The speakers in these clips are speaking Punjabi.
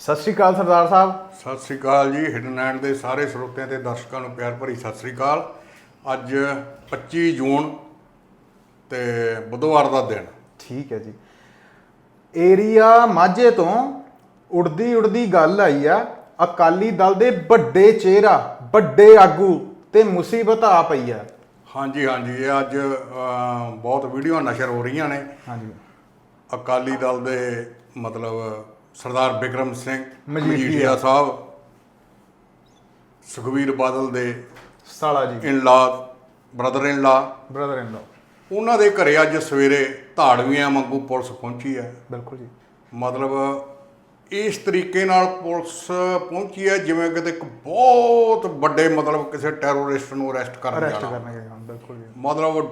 ਸਤਿ ਸ਼੍ਰੀ ਅਕਾਲ ਸਰਦਾਰ ਸਾਹਿਬ। ਸਤਿ ਸ੍ਰੀ ਅਕਾਲ ਜੀ ਹਿਡਨ ਦੇ ਸਾਰੇ ਸਰੋਤਿਆਂ ਤੇ ਦਰਸ਼ਕਾਂ ਨੂੰ ਪਿਆਰ ਭਰੀ ਸਤਿ ਸ੍ਰੀ ਅਕਾਲ। ਅੱਜ 25 ਜੂਨ ਤੇ ਬੁੱਧਵਾਰ ਦਾ ਦਿਨ। ਠੀਕ ਹੈ ਜੀ। ਏਰੀਆ ਮਾਝੇ ਤੋਂ ਉੜਦੀ ਉੜਦੀ ਗੱਲ ਆਈ ਆ ਅਕਾਲੀ ਦਲ ਦੇ ਵੱਡੇ ਚਿਹਰਾ ਵੱਡੇ ਆਗੂ ਤੇ ਮੁਸੀਬਤ ਆ ਪਈ ਆ। ਹਾਂਜੀ ਹਾਂਜੀ ਇਹ ਅੱਜ ਬਹੁਤ ਵੀਡੀਓ ਨਸ਼ਰ ਹੋ ਰਹੀਆਂ ਨੇ। ਹਾਂਜੀ। ਅਕਾਲੀ ਦਲ ਦੇ ਮਤਲਬ ਸਰਦਾਰ ਬਿਕਰਮ ਸਿੰਘ ਮਜੀਠੀਆ। ਸਾਹਿਬ ਸੁਖਵੀਰ ਬਾਦਲ ਦੇ ਸਾਲਾ ਜੀ। ਇਨ ਲਾ ਬ੍ਰਦਰ ਇਨ ਲਾ ਬ੍ਰਦਰ ਇਨ ਲਾ ਉਹਨਾਂ ਦੇ ਘਰੇ ਅੱਜ ਸਵੇਰੇ ਧਾੜਵੀਆਂ ਵਾਂਗੂ ਪੁਲਿਸ ਪਹੁੰਚੀ ਹੈ। ਬਿਲਕੁਲ ਜੀ। ਮਤਲਬ ਇਸ ਤਰੀਕੇ ਨਾਲ ਪੁਲਿਸ ਪਹੁੰਚੀ ਹੈ ਜਿਵੇਂ ਕਿਤੇ ਇੱਕ ਬਹੁਤ ਵੱਡੇ ਮਤਲਬ ਕਿਸੇ ਟੈਰੋਰਿਸਟ ਨੂੰ ਅਰੈਸਟ ਕਰਨ ਅਰੈਸਟ ਜਾਣਾ। ਕਰਨਗੇ ਹਾਂ ਬਿਲਕੁਲ ਜੀ। ਮਤਲਬ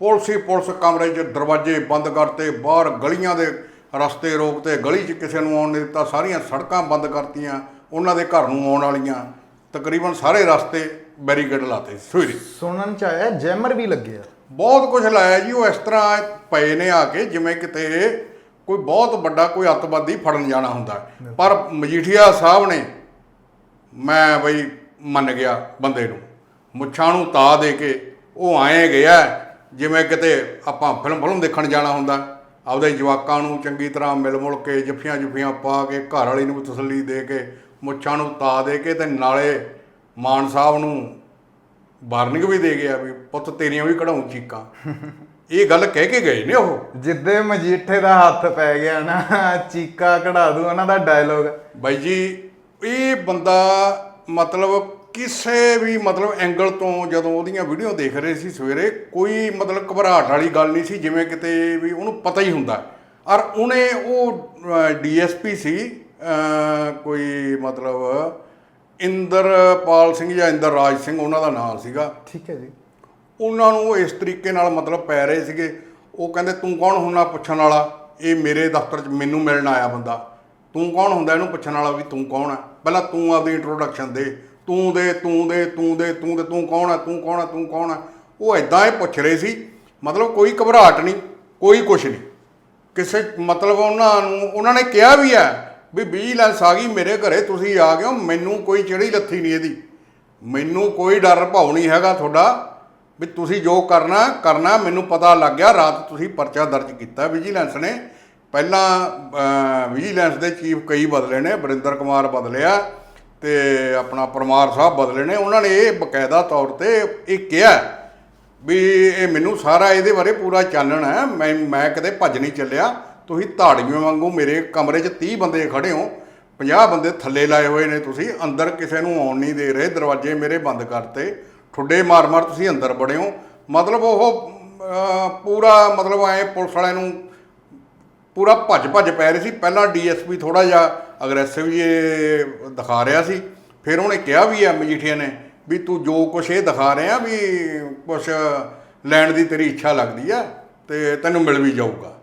ਪੁਲਿਸ ਹੀ ਪੁਲਿਸ ਕਮਰੇ 'ਚ ਦਰਵਾਜ਼ੇ ਬੰਦ ਕਰਤੇ ਬਾਹਰ ਗਲੀਆਂ ਦੇ ਰਸਤੇ ਰੋਕਤੇ ਗਲੀ 'ਚ ਕਿਸੇ ਨੂੰ ਆਉਣ ਨਹੀਂ ਦਿੱਤਾ ਸਾਰੀਆਂ ਸੜਕਾਂ ਬੰਦ ਕਰਤੀਆਂ ਉਹਨਾਂ ਦੇ ਘਰ ਨੂੰ ਆਉਣ ਵਾਲੀਆਂ ਤਕਰੀਬਨ ਸਾਰੇ ਰਸਤੇ ਬੈਰੀਕੇਡ ਲਾਤੇ ਸਵੇਰੇ। ਸੁਣਨ ਚ ਆਇਆ ਜੈਮਰ ਵੀ ਲੱਗੇ ਆ ਬਹੁਤ ਕੁਝ ਲਾਇਆ ਜੀ ਉਹ ਇਸ ਤਰ੍ਹਾਂ ਪਏ ਨੇ ਆ ਕੇ ਜਿਵੇਂ ਕਿਤੇ ਕੋਈ ਬਹੁਤ ਵੱਡਾ ਕੋਈ ਅੱਤਵਾਦੀ ਫੜਨ ਜਾਣਾ ਹੁੰਦਾ। ਪਰ ਮਜੀਠੀਆ ਸਾਹਿਬ ਨੇ ਮੈਂ ਬਈ ਮੰਨ ਗਿਆ ਬੰਦੇ ਨੂੰ ਮੁੱਛਾਂ ਨੂੰ ਤਾ ਦੇ ਕੇ ਉਹ ਆਏ ਗਿਆ ਜਿਵੇਂ ਕਿਤੇ ਆਪਾਂ ਫਿਲਮ ਫਿਲਮ ਦੇਖਣ ਜਾਣਾ ਹੁੰਦਾ। ਆਪਦੇ ਜਵਾਕਾਂ ਨੂੰ ਚੰਗੀ ਤਰ੍ਹਾਂ ਮਿਲ ਮੁਲ ਕੇ ਜੱਫੀਆਂ ਜੁਫੀਆਂ ਪਾ ਕੇ ਘਰ ਵਾਲੀ ਨੂੰ ਤਸੱਲੀ ਦੇ ਕੇ ਮੁੱਛਾਂ ਨੂੰ ਤਾ ਦੇ ਕੇ ਤੇ ਨਾਲੇ ਮਾਨ ਸਾਹਿਬ ਨੂੰ ਵਾਰਨਿੰਗ ਵੀ ਦੇ ਗਿਆ ਵੀ ਪੁੱਤ ਤੇਰੀਆਂ ਵੀ ਕਢਾਉਂ ਚੀਕਾਂ। ਇਹ ਗੱਲ ਕਹਿ ਕੇ ਗਏ ਨੇ ਉਹ। ਜਿੱਦੇ ਮਜੀਠੇ ਦਾ ਹੱਥ ਪੈ ਗਿਆ ਨਾ ਚੀਕਾ ਕਢਾ ਦੂ ਉਹਨਾਂ ਦਾ ਡਾਇਲੋਗ ਬਾਈ ਜੀ ਇਹ ਬੰਦਾ ਮਤਲਬ ਕਿਸੇ ਵੀ ਮਤਲਬ ਐਂਗਲ ਤੋਂ ਜਦੋਂ ਉਹਦੀਆਂ ਵੀਡੀਓ ਦੇਖ ਰਹੇ ਸੀ ਸਵੇਰੇ ਕੋਈ ਮਤਲਬ ਘਬਰਾਹਟ ਵਾਲੀ ਗੱਲ ਨਹੀਂ ਸੀ ਜਿਵੇਂ ਕਿਤੇ ਵੀ ਉਹਨੂੰ ਪਤਾ ਹੀ ਹੁੰਦਾ। ਔਰ ਉਹਨੇ ਉਹ ਡੀਐਸਪੀ ਸੀ ਕੋਈ ਮਤਲਬ ਇੰਦਰਪਾਲ ਸਿੰਘ ਜਾਂ ਇੰਦਰ ਰਾਜ ਸਿੰਘ ਉਹਨਾਂ ਦਾ ਨਾਮ ਸੀਗਾ। ਠੀਕ ਹੈ ਜੀ। ਉਹਨਾਂ ਨੂੰ ਉਹ ਇਸ ਤਰੀਕੇ ਨਾਲ ਮਤਲਬ ਪੈ ਰਹੇ ਸੀਗੇ। ਉਹ ਕਹਿੰਦੇ ਤੂੰ ਕੌਣ ਹੁੰਨਾ ਪੁੱਛਣ ਵਾਲਾ? ਇਹ ਮੇਰੇ ਦਫ਼ਤਰ 'ਚ ਮੈਨੂੰ ਮਿਲਣ ਆਇਆ ਬੰਦਾ। ਤੂੰ ਕੌਣ ਹੁੰਦਾ? ਇਹਨੂੰ ਪੁੱਛਣ ਵਾਲਾ ਵੀ ਤੂੰ ਕੌਣ ਆ? ਪਹਿਲਾਂ ਤੂੰ ਆਪਦੀ ਇੰਟਰੋਡਕਸ਼ਨ ਦੇ। ਤੂੰ ਦੇ ਤੂੰ ਦੇ ਤੂੰ ਦੇ ਤੂੰ ਦੇ, ਤੂੰ ਕੌਣ ਆ, ਤੂੰ ਕੌਣ ਆ, ਤੂੰ ਕੌਣ ਆ? ਉਹ ਐਦਾਂ ਹੀ ਪੁੱਛ ਰਹੇ ਸੀ। ਮਤਲਬ ਕੋਈ ਘਬਰਾਹਟ ਨਹੀਂ, ਕੋਈ ਕੁਛ ਨਹੀਂ। ਕਿਸੇ ਮਤਲਬ ਉਹਨਾਂ ਨੂੰ, ਉਹਨਾਂ ਨੇ ਕਿਹਾ ਵੀ ਹੈ ਵੀ ਵਿਜੀਲੈਂਸ ਆ ਗਈ ਮੇਰੇ ਘਰੇ ਤੁਸੀਂ ਆ ਗਏ ਹੋ, ਮੈਨੂੰ ਕੋਈ ਚਿੜੀ ਲੱਥੀ ਨਹੀਂ ਇਹਦੀ। ਮੈਨੂੰ ਕੋਈ ਡਰ ਭਾਉ ਨਹੀਂ ਹੈਗਾ ਤੁਹਾਡਾ ਵੀ ਤੁਸੀਂ ਜੋ ਕਰਨਾ ਕਰਨਾ, ਮੈਨੂੰ ਪਤਾ ਲੱਗ ਗਿਆ, ਰਾਤ ਤੁਸੀਂ ਪਰਚਾ ਦਰਜ ਕੀਤਾ ਵਿਜੀਲੈਂਸ ਨੇ। ਪਹਿਲਾਂ ਵਿਜੀਲੈਂਸ ਦੇ ਚੀਫ ਕਈ ਬਦਲੇ ਨੇ, ਵਰਿੰਦਰ ਕੁਮਾਰ ਬਦਲਿਆ ਤੇ ਆਪਣਾ ਪਰਮਾਰ ਸਾਹਿਬ ਬਦਲੇ ਨੇ, ਉਹਨਾਂ ਨੇ ਇਹ ਬਕਾਇਦਾ ਤੌਰ ਤੇ ਇਹ ਕਿਹਾ ਵੀ ਇਹ ਮੈਨੂੰ ਸਾਰਾ ਇਹਦੇ ਬਾਰੇ ਪੂਰਾ ਚਾਨਣ ਹੈ, ਮੈਂ ਮੈਂ ਕਦੇ ਭੱਜ ਨਹੀਂ ਚੱਲਿਆ। ਤੁਸੀਂ ਧਾੜੀਆਂ ਵਾਂਗੂ ਮੇਰੇ ਕਮਰੇ 'ਚ 30 ਬੰਦੇ ਖੜੇ ਹੋ 50 ਬੰਦੇ ਥੱਲੇ ਲਾਏ ਹੋਏ ਨੇ ਤੁਸੀਂ, ਅੰਦਰ ਕਿਸੇ ਨੂੰ ਆਉਣ ਨਹੀਂ ਦੇ ਰਹੇ, ਦਰਵਾਜ਼ੇ ਮੇਰੇ ਬੰਦ ਕਰਤੇ, ਠੁੱਡੇ ਮਾਰ-ਮਾਰ ਤੁਸੀਂ ਅੰਦਰ ਵੜੇ ਹੋ। ਮਤਲਬ ਉਹ ਪੂਰਾ ਮਤਲਬ ਐ ਪੁਲਿਸ ਵਾਲਿਆਂ ਨੂੰ ਪੂਰਾ ਭੱਜ ਭੱਜ ਪੈ ਰਹੀ ਸੀ। ਪਹਿਲਾਂ ਡੀਐਸਪੀ ਥੋੜਾ ਜਿਹਾ ਅਗਰੈਸਿਵ ਇਹ ਦਿਖਾ ਰਿਹਾ ਸੀ ਫਿਰ ਉਹਨੇ ਕਿਹਾ ਵੀ ਆ ਮਜੀਠੀਆ ਨੇ ਵੀ ਤੂੰ ਜੋ ਕੁਛ ਇਹ ਦਿਖਾ ਰਿਹਾ ਵੀ ਕੁਛ ਲੈਣ ਦੀ ਤੇਰੀ ਇੱਛਾ ਲੱਗਦੀ ਆ ਤੇ ਤੈਨੂੰ ਮਿਲ ਵੀ ਜਾਊਗਾ।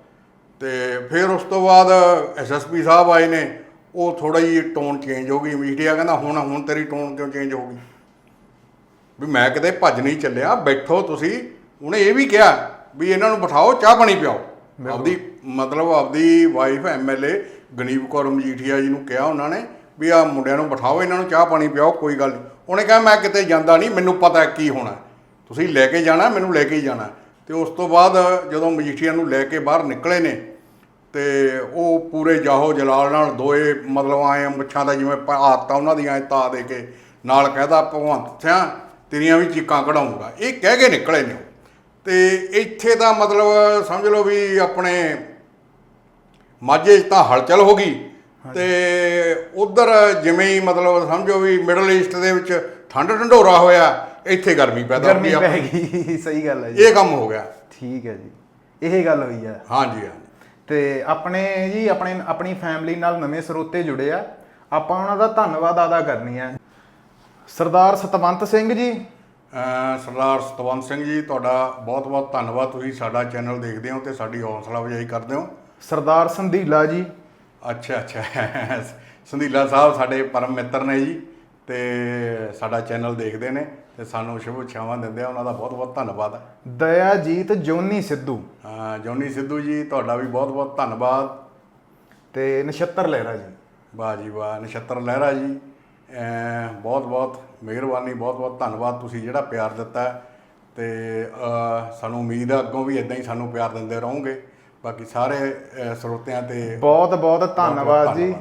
ਤੇ ਫਿਰ ਉਸ ਤੋਂ ਬਾਅਦ ਐਸਐਸਪੀ ਸਾਹਿਬ ਆਏ ਨੇ ਉਹ ਥੋੜਾ ਜਿਹੀ ਟੋਨ ਚੇਂਜ ਹੋ ਗਈ ਮਜੀਠੀਆ ਕਹਿੰਦਾ ਹੁਣ ਹੁਣ ਤੇਰੀ ਟੋਨ ਕਿਉਂ ਚੇਂਜ ਹੋ ਗਈ? ਵੀ ਮੈਂ ਕਿਤੇ ਭੱਜ ਨਹੀਂ ਚੱਲਿਆ ਬੈਠੋ ਤੁਸੀਂ। ਉਹਨੇ ਇਹ ਵੀ ਕਿਹਾ ਵੀ ਇਹਨਾਂ ਨੂੰ ਬਿਠਾਓ ਚਾਹ ਪਾਣੀ ਪਿਆਓ। ਆਪਦੀ ਮਤਲਬ ਆਪਦੀ ਵਾਈਫ ਐਮਐਲਏ ਗਨੀਬ ਕੌਰ ਮਜੀਠੀਆ ਜੀ ਨੂੰ ਕਿਹਾ ਉਹਨਾਂ ਨੇ ਵੀ ਆ ਮੁੰਡਿਆਂ ਨੂੰ ਬਿਠਾਓ, ਇਹਨਾਂ ਨੂੰ ਚਾਹ ਪਾਣੀ ਪਿਆਓ, ਕੋਈ ਗੱਲ ਨਹੀਂ। ਉਹਨੇ ਕਿਹਾ, ਮੈਂ ਕਿਤੇ ਜਾਂਦਾ ਨਹੀਂ, ਮੈਨੂੰ ਪਤਾ ਕੀ ਹੋਣਾ ਤੁਸੀਂ ਲੈ ਕੇ ਜਾਣਾ, ਮੈਨੂੰ ਲੈ ਕੇ ਹੀ ਜਾਣਾ ਤੇ ਉਸ ਤੋਂ ਬਾਅਦ ਜਦੋਂ ਮਜੀਠੀਆ ਨੂੰ ਲੈ ਕੇ ਬਾਹਰ ਨਿਕਲੇ ਨੇ, ਤੇ ਉਹ ਪੂਰੇ ਜਾਹੋ ਜਲਾਲ ਨਾਲ ਦੋਏ ਮਤਲਬ ਆਏ ਮੁੱਛਾਂ ਦਾ ਜਿਵੇਂ ਪ- ਆਦਤਾਂ ਉਹਨਾਂ ਦੀਆਂ ਐਂ ਤਾ ਦੇ ਕੇ ਨਾਲ ਕਹਿਦਾ, ਭਗਵੰਤ ਸਿਆ, ਤੇਰੀਆਂ ਵੀ ਚੀਕਾਂ ਕਢਾਊਂਗਾ ਇਹ ਕਹਿ ਕੇ ਨਿਕਲੇ ਨੇ ਉਹ। ਤੇ ਇੱਥੇ ਤਾਂ ਮਤਲਬ ਸਮਝ ਲਓ ਵੀ ਆਪਣੇ ਮਾਝੇ 'ਚ ਤਾਂ ਹਲਚਲ ਹੋ ਗਈ ਤੇ ਉਧਰ ਜਿਵੇਂ ਹੀ ਮਤਲਬ ਸਮਝੋ ਵੀ ਮਿਡਲ ਈਸਟ ਦੇ ਵਿੱਚ ਠੰਡ ਢੰਡੋਰਾ ਹੋਇਆ ਇੱਥੇ ਗਰਮੀ ਪੈਦਾ ਹੋ ਗਰਮੀ ਗਈ ਪੈ ਆਪਣੀ। ਗਈ ਸਹੀ ਗੱਲ ਹੈ ਜੀ। ਇਹ ਕੰਮ ਹੋ ਗਿਆ। ਠੀਕ ਹੈ ਜੀ। ਇਹ ਗੱਲ ਹੋਈ ਆ ਹਾਂਜੀ ਹਾਂਜੀ। ਤੇ ਆਪਣੇ ਜੀ ਆਪਣੇ ਆਪਣੀ ਫੈਮਿਲੀ ਨਾਲ ਨਵੇਂ ਸਰੋਤੇ ਜੁੜੇ ਆ। ਆਪਾਂ ਉਹਨਾਂ ਦਾ ਧੰਨਵਾਦ ਅਦਾ ਕਰਨੀ ਆ ਸਰਦਾਰ ਸਤਵੰਤ ਸਿੰਘ ਜੀ। ਸਰਦਾਰ ਸਤਵੰਤ ਸਿੰਘ ਜੀ ਤੁਹਾਡਾ ਬਹੁਤ-ਬਹੁਤ ਧੰਨਵਾਦ। ਤੁਸੀਂ ਸਾਡਾ ਚੈਨਲ ਦੇਖਦੇ ਹੋ ਤੇ ਸਾਡੀ ਹੌਸਲਾ ਅਫਜ਼ਾਈ ਕਰਦੇ ਹੋ। ਸਰਦਾਰ ਸੰਧੀਲਾ ਜੀ। ਅੱਛਾ ਅੱਛਾ। ਸੰਧੀਲਾ ਸਾਹਿਬ ਸਾਡੇ ਪਰਮ ਮਿੱਤਰ ਨੇ ਜੀ ਤੇ ਸਾਡਾ ਚੈਨਲ ਦੇਖਦੇ ਨੇ ਤੇ ਸਾਨੂੰ ਸ਼ੁਭ ਇੱਛਾਵਾਂ ਦਿੰਦੇ ਆ ਉਹਨਾਂ ਦਾ ਬਹੁਤ-ਬਹੁਤ ਧੰਨਵਾਦ। ਦਇਆਜੀਤ ਜੋਨੀ ਸਿੱਧੂ। ਹਾਂ ਜੋਨੀ ਸਿੱਧੂ ਜੀ ਤੁਹਾਡਾ ਵੀ ਬਹੁਤ-ਬਹੁਤ ਧੰਨਵਾਦ। ਤੇ ਨਛੱਤਰ ਲਹਿਰਾ ਜੀ। ਵਾਹ ਜੀ ਵਾਹ ਨਛੱਤਰ ਲਹਿਰਾ ਜੀ। ਬਹੁਤ-ਬਹੁਤ ਮਿਹਰਬਾਨੀ ਬਹੁਤ-ਬਹੁਤ ਧੰਨਵਾਦ ਤੁਸੀਂ ਜਿਹੜਾ ਪਿਆਰ ਦਿੱਤਾ। ਤੇ ਸਾਨੂੰ ਉਮੀਦ ਆ ਅੱਗੋਂ ਵੀ ਇਦਾਂ ਹੀ ਸਾਨੂੰ ਪਿਆਰ ਦਿੰਦੇ ਰਹੋਗੇ। ਬਾਕੀ ਸਾਰੇ ਸਰੋਤਿਆਂ ਤੇ ਬਹੁਤ ਬਹੁਤ ਧੰਨਵਾਦ ਜੀ।